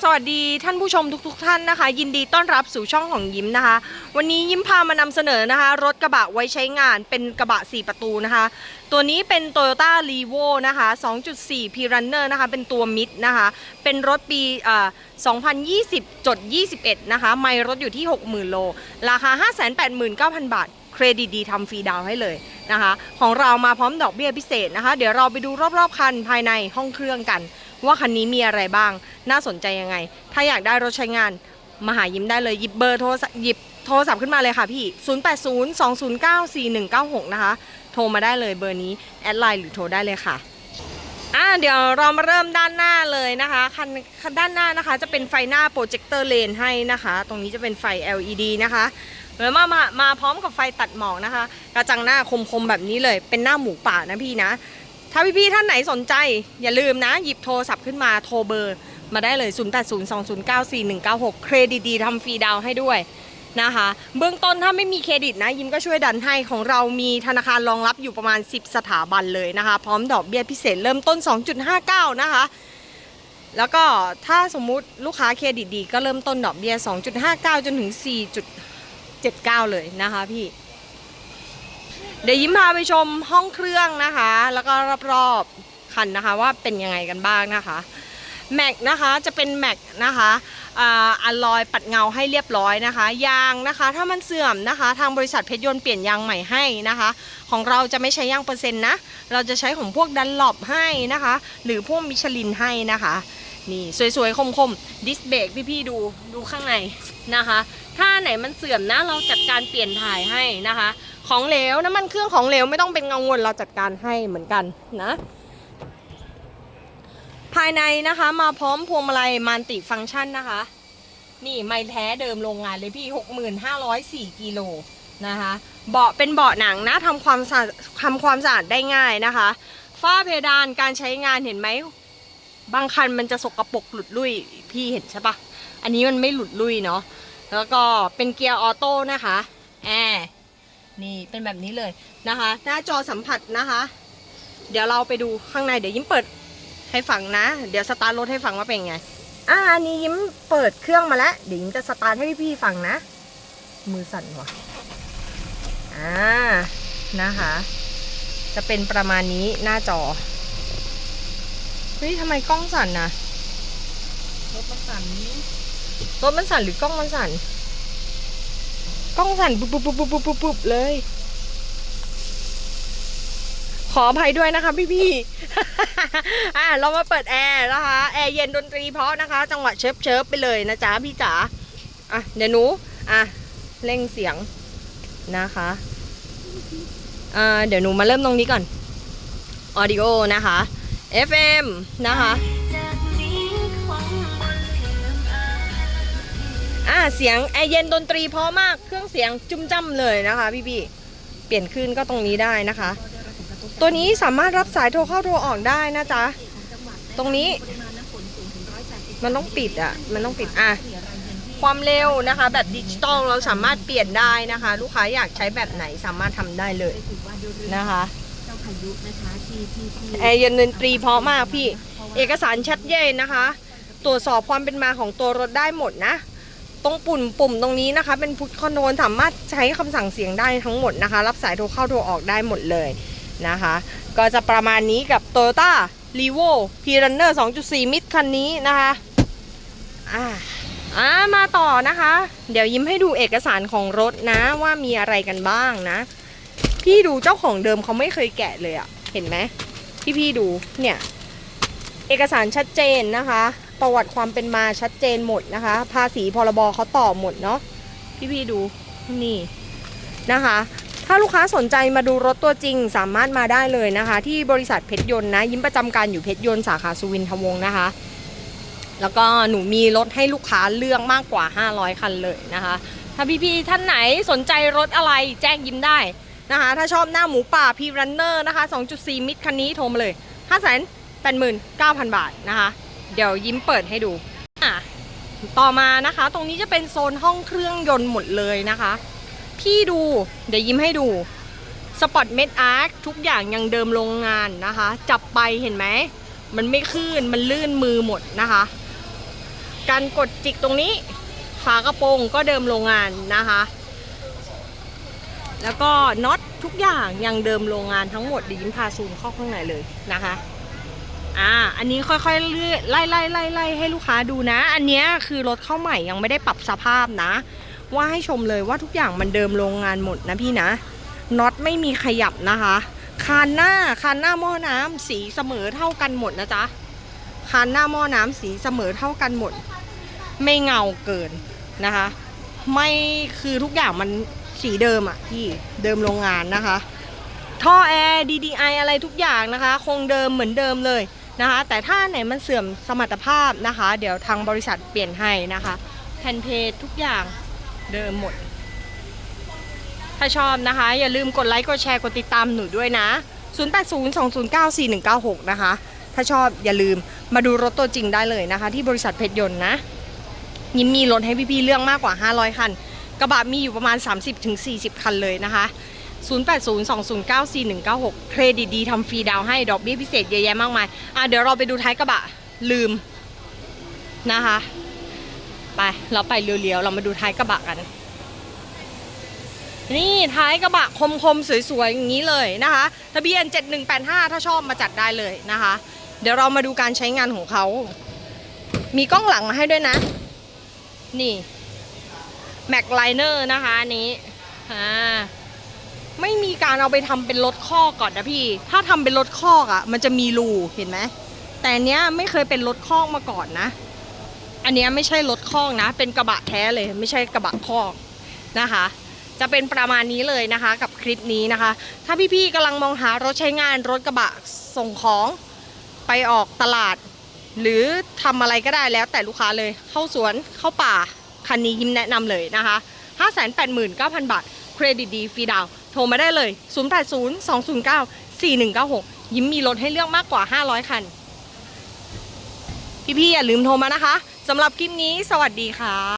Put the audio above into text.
สวัสดีท่านผู้ชมทุกๆทท่านนะคะ ยินดีต้อนรับสู่ช่องของยิ้มนะคะ วันนี้ยิ้มพามานำเสนอนะคะ รถกระบะไว้ใช้งานเป็นกระบะ 4 ประตูนะคะ ตัวนี้เป็น Toyota r e v o นะคะ 2.4 p Runner นะคะ เป็นตัวมิดนะคะ เป็นรถปีอ่า2020จด21 นะคะ ไม่รถอยู่ที่ 60,000 โล ราคา 589,000 บาทเครดิตดีทำฟรีดาวให้เลยนะคะ ของเรามาพร้อมดอกเบี้ยพิเศษนะคะ เดี๋ยวเราไปดูรอบๆคันภายในห้องเครื่องกัน ว่าคันนี้มีอะไรบ้าง น่าสนใจยังไง ถ้าอยากได้รถใช้งานมาหายิ้มได้เลยหยิบเบอร์โทรหยิบโทรศัพท์ขึ้นมาเลยค่ะพี่ 0802094196 นะคะ โทรมาได้เลยเบอร์นี้ แอดไลน์หรือโทรได้เลยค่ะอ่าเดี๋ยวเรามาเริ่มด้านหน้าเลยนะคะคันคันด้านหน้านะคะจะเป็นไฟหน้าโปรเจคเตอร์เลนให้นะคะ ตรงนี้จะเป็นไฟ LED นะคะแล้วมามามาพร้อมกับไฟตัดหมอกนะคะ กระจังหน้าคมๆแบบนี้เลยเป็นหน้าหมูป่านะพี่นะ ถ้าพี่ๆท่านไหนสนใจ อย่าลืมนะ หยิบโทรศัพท์ขึ้นมาโทรเบอร์ มาได้เลย 0802094196 เครดิตดีทำฟรีดาวให้ด้วยนะคะ เบื้องต้นถ้าไม่มีเครดิตนะ ยิมก็ช่วยดันให้ของเรามีธนาคารรองรับอยู่ประมาณ 10 สถาบันเลยนะคะ พร้อมดอกเบี้ยพิเศษเริ่มต้น 2.59 นะคะแล้วก็ถ้าสมมุติลูกค้าเครดิตดีก็เริ่มต้นดอกเบี้ย 2.59 จนถึง 4.79 เลยนะคะพี่ เดี๋ยวยิ้มพาไปชมห้องเครื่องนะคะ แล้วก็รอบๆคันนะคะว่าเป็นยังไงกันบ้างนะคะแม็กนะคะจะเป็นแม็กนะคะอ่าอัลลอยปัดเงาให้เรียบร้อยนะคะ ยางนะคะถ้ามันเสื่อมนะคะ ทางบริษัทเพชรยนต์เปลี่ยนยางใหม่ให้นะคะ ของเราจะไม่ใช้ยางเปอร์เซ็นต์นะ เราจะใช้ของพวกดันหลบให้นะคะ หรือพวกมิชลินให้นะคะ นี่สวยๆ คมๆ ดิสเบรกพี่ๆดูดูข้างในนะคะ ถ้าไหนมันเสื่อมนะเราจัดการเปลี่ยนถ่ายให้นะคะ ของเหลวน้ำมันเครื่องของเหลวไม่ต้องเป็นกังวลเราจัดการให้เหมือนกันนะ ภายในนะคะมาพร้อมพวงมาลัยมันติฟังก์ชันนะคะ นี่ไม่แท้เดิมโรงงานเลยพี่ 6504กิโลนะคะเบาะเป็นเบาะหนังนะทำความสะอาดทำความสะอาดได้ง่ายนะคะฝ้าเพดานการใช้งานเห็นไหม บางคันมันจะสกรปรกหลุดลุ่ยพี่เห็นใช่ปะอันนี้มันไม่หลุดลุ่ยเนาะแล้วก็เป็นเกียร์ออโต้นะคะแอนี่เป็นแบบนี้เลยนะคะ หน้าจอสัมผัสนะคะ เดี๋ยวเราไปดูข้างในเดี๋ยวยิ้มเปิดให้ฟังนะ เดี๋ยวสตาร์ทรถให้ฟังว่าเป็นไงอ่าอันนี้ยิ้มเปิดเครื่องมาแล้วเดี๋ยวยิ้มจะสตาร์ทให้พี่ๆฟังนะ มือสั่นว่ะอ่านะคะ จะเป็นประมาณนี้หน้าจอ ฮ้ยทำไมกล้องสั่นนะรถมันสั่นนี้รถมันสั่นหรือกล้องมันสั่น กล้องสั่นปุ๊บปุ๊บปุ๊บปุ๊บปุ๊บปุ๊บปุ๊บเลย ขออภัยด้วยนะคะพี่พี่ๆอะเรามาเปิดแอร์นะคะแอร์เย็นดนตรีเพราะนะคะ จังหวะเชิฟเชิฟไปเลยนะจ๊ะพี่จ๋าอะเดี๋ยวหนูอะเร่งเสียงนะคะอ่าเดี๋ยวหนูมาเริ่มตรงนี้ก่อนออดิโอนะคะ FM นะคะอ่าเสียงแอเย็นดนตรีเพราะมากเครื่องเสียงจุ้มจ้ำเลยนะคะพี่พี่เปลี่ยนขึ้นก็ตรงนี้ได้นะคะ ตัวนี้สามารถรับสายโทรเข้าโทรออกได้นะจ๊ะ ตรงนี้ มันต้องปิดอะ มันต้องปิดอะความเร็วนะคะแบบดิจิตอลเราสามารถเปลี่ยนได้นะคะ ลูกค้าอยากใช้แบบไหนสามารถทำได้เลยนะคะาพายุนะคะที่ที่ที่แอร์เย็นดนตรีเพราะมากพี่ เอกสารชัดเจนนะคะ ตรวจสอบความเป็นมาของตัวรถได้หมดนะ ตรงปุ่มปุ่มตรงนี้นะคะ เป็นพุทคอนโทรลสามารถใช้คำสั่งเสียงได้ทั้งหมดนะคะ รับสายโทรเข้าโทรออกได้หมดเลยนะคะ ก็จะประมาณนี้กับ Toyota r e v o p Runner 2.4 มิดคันนี้นะคะอ่าอ่ามาต่อนะคะ เดี๋ยวยิ้มให้ดูเอกสารของรถนะว่ามีอะไรกันบ้างนะ พี่ดูเจ้าของเดิมเขาไม่เคยแกะเลยอะเห็นไหมพี่พี่ดูเนี่ย เอกสารชัดเจนนะคะ ประวัติความเป็นมาชัดเจนหมดนะคะ ภาษีพรบเขาต่อหมดเนาะพี่พี่ดูนี่นะคะ ถ้าลูกค้าสนใจมาดูรถตัวจริงสามารถมาได้เลยนะคะ ที่บริษัทเพชรยนต์นะ ยิ้มประจำการอยู่เพชรยนต์สาขาสุวินทวงศ์นะคะแล้วก็หนูมีรถให้ลูกค้าเลือกมากกว่า 500 คันเลยนะคะ ถ้าพี่ๆท่านไหนสนใจรถอะไรแจ้งยิ้มได้ นะคะ ถ้าชอบหน้าหมูป่าพีรันเนอร์นะคะ 2.4 มิตรคันนี้โทรมาเลย 5 8 9 0 0 0 บาทนะคะ เดี๋ยวยิ้มเปิดให้ดูอะต่อมานะคะ ตรงนี้จะเป็นโซนห้องเครื่องยนต์หมดเลยนะคะ พี่ดูเดี๋ยวยิ้มให้ดูสปอตเมดอาร์คทุกอย่างยังเดิมโรงงานนะคะ จับไปเห็นไหม มันไม่คลื่นมันลื่นมือหมดนะคะ การกดจิกตรงนี้ฝากระโปรงก็เดิมโรงงานนะคะ แล้วก็น็อต ทุกอย่างยังเดิมโรงงานทั้งหมดดียิ้มพาซูมเข้าข้างในเลยนะคะอ่าอันนี้ค่อยๆเลื่อยไล่ไล่ไล่ไล่ให้ลูกค้าดูนะ อันนี้คือรถเข้าใหม่ยังไม่ได้ปรับสภาพนะ ว่าให้ชมเลยว่าทุกอย่างมันเดิมโรงงานหมดนะพี่นะน็อตไม่มีขยับนะคะ คานหน้าคานหน้าหม้อน้ำสีเสมอเท่ากันหมดนะจ๊ะคานหน้าหม้อน้ำสีเสมอเท่ากันหมด ไม่เงาเกินนะคะ ไม่คือทุกอย่างมัน สีเดิมอะพี่เดิมโรงงานนะคะ ท่อแอร์ DDI อะไรทุกอย่างนะคะ คงเดิมเหมือนเดิมเลยนะคะ แต่ถ้าไหนมันเสื่อมสมรรถภาพนะคะ เดี๋ยวทางบริษัทเปลี่ยนให้นะคะแผ่นเพจทุกอย่างเดิมหมด ถ้าชอบนะคะ อย่าลืมกดไลค์ กดแชร์ กดติดตามหนูด้วยนะ 0802094196 นะคะ ถ้าชอบอย่าลืมมาดูรถตัวจริงได้เลยนะคะ ที่บริษัทเพชรยนต์นะ ยิมมีรถให้พี่ๆเลือกมากกว่า 500 คัน กระบะมีอยู่ประมาณ 30-40 คันเลยนะคะ 0802094196 เครดิตดีทำฟรีดาวให้ดอกเบี้ยพิเศษเยอะแยะมากมาย อะเดี๋ยวเราไปดูท้ายกระบะลืมนะคะ ไปเราไปเร็วๆ เรามาดูท้ายกระบะกัน นี่ท้ายกระบะคมๆ สวยๆ อย่างนี้เลยนะคะทะเบียน 7185 ถ้าชอบมาจัดได้เลยนะคะ เดี๋ยวเรามาดูการใช้งานของเขา มีกล้องหลังมาให้ด้วยนะ นี่ แม็กไลเนอร์นะคะอันนี้อ่าไม่มีการเอาไปทำเป็นรถคอก่อนนะพี่ ถ้าทำเป็นรถคอกอะ่ะ มันจะมีรูเห็นไหมแต่อันเนี้ยไม่เคยเป็นรถคอกมาก่อนนะ อันเนี้ยไม่ใช่รถคอกนะ เป็นกระบะแท้เลย ไม่ใช่กระบะคอกนะคะ จะเป็นประมาณนี้เลยนะคะ กับคลิปนี้นะคะ ถ้าพี่ๆกำลังมองหารถใช้งานรถกระบะส่งของไปออกตลาด หรือทำอะไรก็ได้แล้วแต่ลูกค้าเลยเข้าสวนเข้าป่า คันนี้ยิ้มแนะนำเลยนะคะ 589,000 บาท เครดิตดีฟรีดาวโทรมาได้เลย 0802094196 ยิ้มมีรถให้เลือกมากกว่า 500 คัน พี่ๆอย่าลืมโทรมานะคะสำหรับคลิปนี้ สวัสดีค่ะ